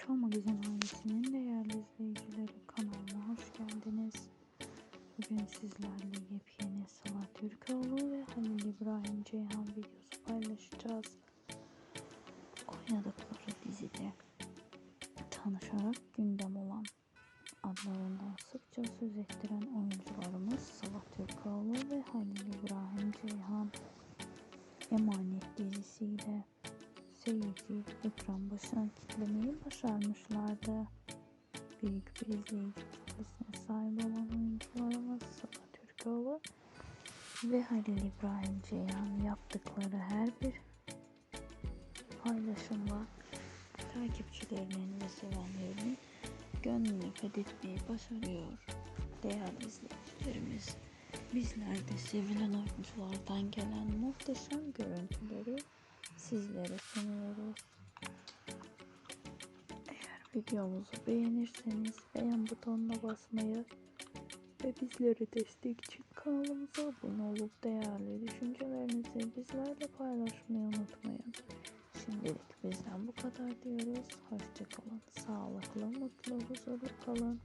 Show Magazin ailesinin değerli izleyicileri kanalıma hoş geldiniz. Bugün sizlerle yepyeni Sıla Türkoğlu ve Halil İbrahim Ceyhan videosu paylaşacağız. Oynadıkları dizide tanışarak gündem olan adlarından sıkça söz ettiren oyuncularımız seyirci ekran başına kitlemeyi başarmışlardı. Büyük bir izleyici kitlesine sahip olan oyuncularımız Sıla Türkoğlu ve Halil İbrahim Ceyhan yaptıkları her bir paylaşımla takipçilerinin ve sevenlerinin gönlünü fethetmeyi başarıyor. Değerli izleyicilerimiz, bizler de sevilen oyunculardan gelen muhteşem görüntüleri sizlere sunuyoruz. Eğer videomuzu beğenirseniz beğen butonuna basmayı ve bizlere destek için kanalımıza abone olup değerli düşüncelerinizi bizlerle paylaşmayı unutmayın. Şimdilik bizden bu kadar diyoruz. Hoşçakalın. Sağlıklı, mutlu, huzurlu kalın.